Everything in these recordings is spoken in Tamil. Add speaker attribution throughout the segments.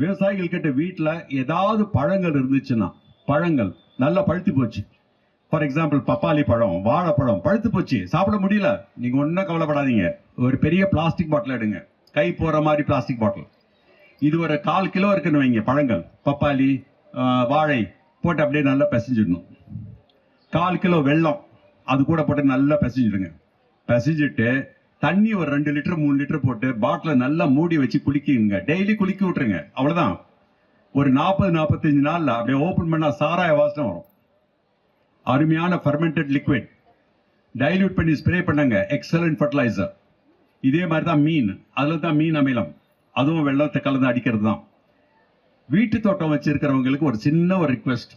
Speaker 1: விவசாயிகள் கிட்ட வீட்டில் ஏதாவது பழங்கள் இருந்துச்சுன்னா பழங்கள் நல்லா பழுத்து போச்சு. ஃபார் எக்ஸாம்பிள் பப்பாளி பழம் வாழைப்பழம் பழுத்து போச்சு. சாப்பிட முடியல. நீங்கள் ஒன்றும் கவலைப்படாதீங்க. ஒரு பெரிய பிளாஸ்டிக் பாட்டில் எடுங்க. கை போகிற மாதிரி பிளாஸ்டிக் பாட்டில் இது ஒரு கால் கிலோ இருக்குன்னு வைங்க பழங்கள். பப்பாளி வாழை போட்டு அப்படியே நல்லா பிசைஞ்சிடணும். கால் கிலோ வெல்லம் அது கூட போட்டு நல்லா பிசைஞ்சிடுங்க. பிசைஞ்சிட்டு தண்ணி ஒரு ரெண்டு லிட்டர் மூணு லிட்டர் போட்டு பாட்டில நல்லா மூடி வச்சு குளிக்குங்க. டெய்லி குளிக்க விட்டுருங்க. அவ்வளவுதான். ஒரு நாற்பது நாற்பத்தஞ்சு நாள்ல அப்படியே ஓபன் பண்ணா சாராய வாசனை வரும். அருமையான ஃபர்மெண்டட் லிக்விட் டைல்யூட் பண்ணி ஸ்ப்ரே பண்ணுங்க. எக்ஸலன்ட் ஃபர்டிலைசர் இதே மாதிரி தான் மீன். அதில் தான் மீன் அமிலம். அதுவும் வெள்ளத்தை கலந்து அடிக்கிறது தான் வீட்டு தோட்டம் வச்சிருக்கிறவங்களுக்கு ஒரு சின்ன ஒரு ரிக்வெஸ்ட்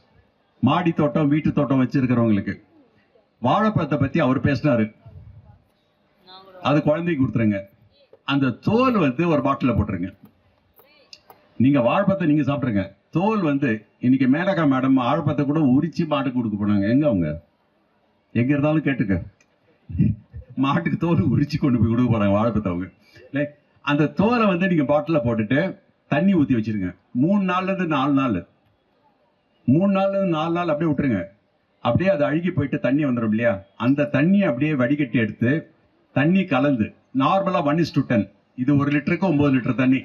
Speaker 1: மாடி தோட்டம் வீட்டு தோட்டம் வச்சிருக்கிறவங்களுக்கு. வாழைப்பழத்தை பற்றி அவர் பேசினாரு. அது குழந்தைக்கு கொடுத்துருங்க. அந்த தோல் வந்து ஒரு பாட்டில போட்டுருங்க. நீங்க வாழைப்பத்தை நீங்க சாப்பிடுங்க தோல் வந்து இன்னைக்கு மேனகா மேடம் ஆழ்பத்தை கூட உரிச்சு மாட்டுக்கு கொடுக்க போனாங்க. எங்க அவங்க? எங்க இருந்தாலும் கேட்டுக்க. மாட்டுக்கு தோல் உரிச்சு கொண்டு போய் கொடுக்க போறாங்க வாழைப்பத்தை அவங்க. அந்த தோலை வந்து நீங்க பாட்டில போட்டுட்டு தண்ணி ஊத்தி வச்சிருங்க. மூணு நாள்ல இருந்து நாலு நாள். மூணு நாள்ல இருந்து நாலு நாள் அப்படியே விட்டுருங்க. அப்படியே அது அழுகி போயிட்டு தண்ணி வந்துடும் இல்லையா? அந்த தண்ணி அப்படியே வடிகட்டி எடுத்து தண்ணி கலந்து நார்மலாக ஒன் இஸ் டு டென் இது ஒரு லிட்டருக்கு ஒம்பது லிட்டர் தண்ணி.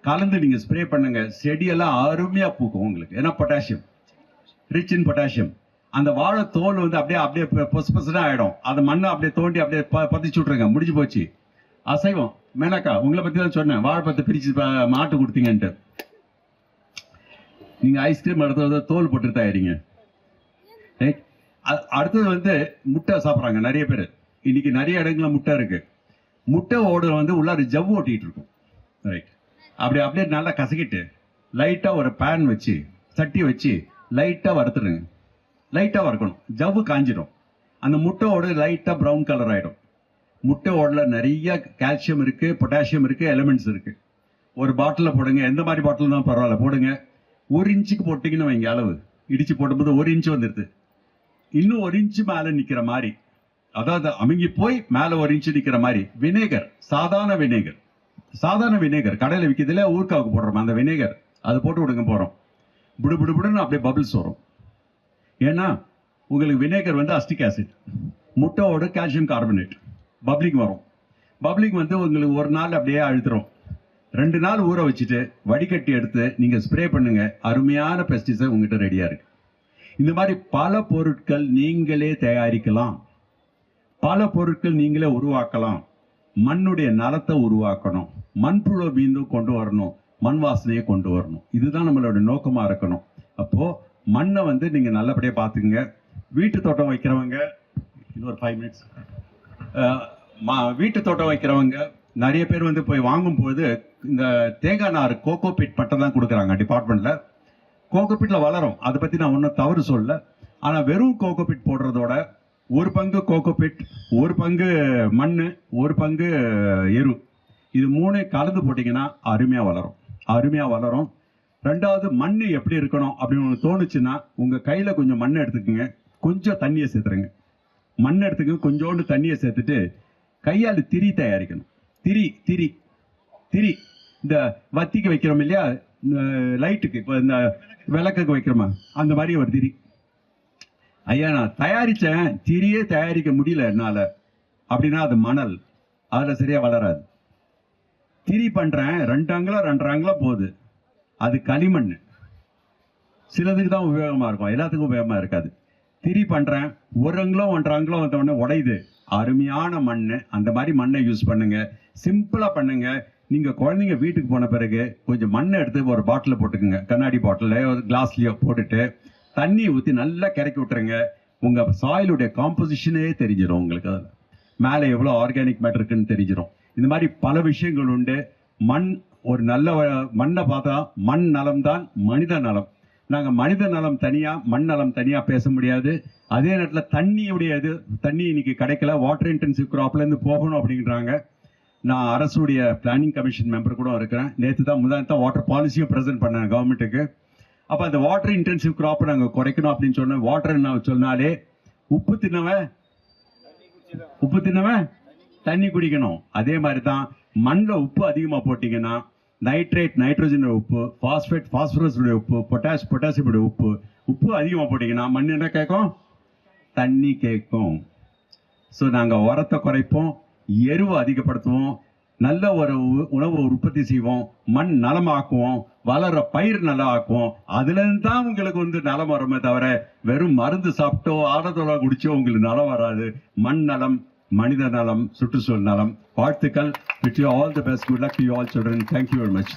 Speaker 1: கலந்து நீங்கள் ஸ்ப்ரே பண்ணுங்க. செடியெல்லாம் அருமையாக பூக்கும் உங்களுக்கு. ஏன்னா பொட்டாசியம் ரிச் இன் பொட்டாசியம் அந்த வாழை தோல் வந்து அப்படியே அப்படியே பொசு பொசுனா ஆகிடும் அந்த மண்ணை அப்படியே தோண்டி அப்படியே ப- பதிச்சு விட்ருங்க முடிஞ்சு போச்சு. அசைவம். மேனக்கா உங்களை பற்றி தான் சொன்னேன். வாழைப்பத்து பிரித்து மாட்டு கொடுத்தீங்கன்ட்டு. நீங்கள் ஐஸ்கிரீம் அடுத்தது தோல் போட்டு தயாரிங்க. அடுத்தது வந்து முட்டை சாப்பிட்றாங்க. நிறைய பேர். இன்னைக்கு நிறைய இடங்கள்ல முட்டை இருக்கு. முட்டை ஓடு வந்து உள்ளார ஜவ்வு ஓட்டிட்டு இருக்கும். ரைட் அப்படி அப்படியே நல்லா கசக்கிட்டு லைட்டா ஒரு பேன் வச்சு சட்டி வச்சு லைட்டா வறுத்துடுங்க. லைட்டா வறுக்கணும். ஜவ்வு காஞ்சிடும். அந்த முட்டை ஓடு லைட்டா பிரவுன் கலர் ஆயிடும். முட்டை ஓடுல நிறைய கால்சியம் இருக்கு பொட்டாசியம் இருக்கு எலிமெண்ட்ஸ் இருக்கு. ஒரு பாட்டிலில் போடுங்க. எந்த மாதிரி பாட்டில் தான் பரவாயில்ல. போடுங்க. ஒரு இன்ச்சுக்கு போட்டிங்கன்னு வைங்க அளவு. இடிச்சு போடும்போது ஒரு இன்ச்சு வந்துடுது இன்னும் ஒரு இன்ச்சு மேலே நிற்கிற மாதிரி. அதாவது அமுங்கி போய் மேலே ஒரு இன்ச்சு நிற்கிற மாதிரி வினேகர் சாதாரண வினேகர். சாதாரண வினேகர். கடையில் விற்கிறதுல ஊர்க்காவுக்கு போடுறோம். அந்த வினேகர் அது போட்டு விடுங்க போகிறோம் புடு புடு புடுன்னு அப்படியே பபிள்ஸ் வரும். ஏன்னா உங்களுக்கு வினேகர் வந்து அஸ்டிக் ஆசிட் முட்டையோட கால்சியம் கார்பனேட் பப்ளிக் வரும். பப்ளிக் வந்து உங்களுக்கு ஒரு நாள் அப்படியே அழுத்துறோம் ரெண்டு நாள் ஊற வச்சுட்டு வடிகட்டி எடுத்து நீங்கள் ஸ்ப்ரே பண்ணுங்க. அருமையான பெஸ்டிசைட் உங்ககிட்ட ரெடியாக இருக்கு. இந்த மாதிரி பல பொருட்கள் நீங்களே தயாரிக்கலாம். பல பொருட்கள் நீங்களே உருவாக்கலாம். மண்ணுடைய நலத்தை உருவாக்கணும். மண்புழு மீண்டும் கொண்டு வரணும். மண் வாசனையை கொண்டு வரணும். இதுதான் நம்மளோட நோக்கமாக இருக்கணும். அப்போது மண்ணை வந்து நீங்கள் நல்லபடியாக பார்த்துக்குங்க. வீட்டு தோட்டம் வைக்கிறவங்க இன்னொரு ஃபைவ் மினிட்ஸ் மா வீட்டு தோட்டம் வைக்கிறவங்க நிறைய பேர் வந்து போய் வாங்கும்போது இந்த தேங்காய் நார் கோகோ பிட் மட்டும் தான் கொடுக்குறாங்க டிப்பார்ட்மெண்ட்டில் கோகோ பிட்டில் வளரும். அதை பற்றி நான் ஒன்றும் தவறு சொல்ல ஆனால் வெறும் கோகோ பிட் போடுறதோட ஒரு பங்கு கோகோபிட் ஒரு பங்கு மண் ஒரு பங்கு எரு. இது மூணு கலந்து போட்டிங்கன்னா அருமையாக வளரும். அருமையாக வளரும். ரெண்டாவது மண் எப்படி இருக்கணும் அப்படின்னு உங்களுக்கு தோணுச்சுன்னா உங்கள் கையில் கொஞ்சம் மண் எடுத்துக்கோங்க. கொஞ்சம் தண்ணியை சேர்த்துருங்க. மண் எடுத்துக்க கொஞ்சோண்டு தண்ணியை சேர்த்துட்டு கையால் திரி தயாரிக்கணும். திரி திரி திரி. இந்த வத்திக்கு வைக்கிறோம் இல்லையா? இந்த லைட்டுக்கு இப்போ இந்த விளக்குக்கு வைக்கிறோமா? அந்த மாதிரி ஒரு திரி. ஐயா நான் தயாரித்தேன் திரியே தயாரிக்க முடியல என்னால். அப்படின்னா அது மணல். அதில் சரியாக வளராது. திரி பண்ணுறேன் ரெண்டு அங்குலம் போகுது. அது களிமண் சிலதுக்கு தான் உபயோகமாக இருக்கும். எல்லாத்துக்கும் உபயோகமாக இருக்காது. திரி பண்ணுறேன் ஒரு அங்குலம் ஒன்றரை அங்குலம் உடையுது. அருமையான மண் அந்த மாதிரி மண்ணை யூஸ் பண்ணுங்கள் சிம்பிளாக பண்ணுங்கள் நீங்கள் குழந்தைங்க வீட்டுக்கு போன பிறகு கொஞ்சம் மண்ணை எடுத்து ஒரு பாட்டிலில் போட்டுக்குங்க. கண்ணாடி பாட்டில் ஒரு கிளாஸ்லயோ போட்டுட்டு தண்ணி ஊற்றி நல்லா கிறக்கி விட்டுருங்க. உங்கள் சாயிலுடைய காம்போசிஷனே தெரிஞ்சிடும் உங்களுக்கு. அதில் மேலே எவ்வளோ ஆர்கானிக் மேட்டர் இருக்குன்னு தெரிஞ்சிடும் இந்த மாதிரி பல விஷயங்கள் உண்டு. மண் ஒரு நல்ல மண்ணை பார்த்தா மண் நலம் தான் மனித நலம். நாங்கள் மனித நலம் தனியாக மண் நலம் தனியாக பேச முடியாது. அதே நேரத்தில் தண்ணியுடைய இது தண்ணி இன்னைக்கு கிடைக்கல வாட்டர் இன்டென்சிவ் க்ராப்லேருந்து போகணும் அப்படின்றாங்க. நான் அரசுடைய பிளானிங் கமிஷன் மெம்பர் கூட இருக்கிறேன். நேற்று தான் முதல் தான் வாட்டர் பாலிசியும் ப்ரெசென்ட் பண்ணேன் கவர்மெண்ட்டுக்கு அப்போ அந்த வாட்டர் இன்டென்சிவ் கிராப்பை நாங்கள் குறைக்கணும் அப்படின்னு சொன்னேன் வாட்டர் நான் சொன்னாலே உப்பு தின்னவன் உப்பு தின்னவன் தண்ணி குடிக்கணும். அதே மாதிரி தான் மண்ணில் உப்பு அதிகமாக போட்டிங்கன்னா நைட்ரேட் நைட்ரஜனோட உப்பு ஃபாஸ்பேட் ஃபாஸ்பரஸுடைய உப்பு பொட்டாஷ் பொட்டாசியமுடைய உப்பு உப்பு அதிகமாக போட்டிங்கன்னா மண் என்ன கேட்கும்? தண்ணி கேட்கும். ஸோ நாங்கள் உரத்தை குறைப்போம் எருவை அதிகப்படுத்துவோம் நல்ல ஒரு உணவு உற்பத்தி செய்வோம் மண் நலமாக்குவோம் வளர பயிர் நல்லா ஆக்குவோம் அதுலேருந்து தான் உங்களுக்கு வந்து நலம் வருமே தவிர வெறும் மருந்து சாப்பிட்டோ ஆடத்தோட குடிச்சோ உங்களுக்கு நலம் வராது. மண் நலம் மனித நலம் சுற்றுச்சூழல் நலம். வாழ்த்துக்கள். With you all the best good luck you all children thank you very much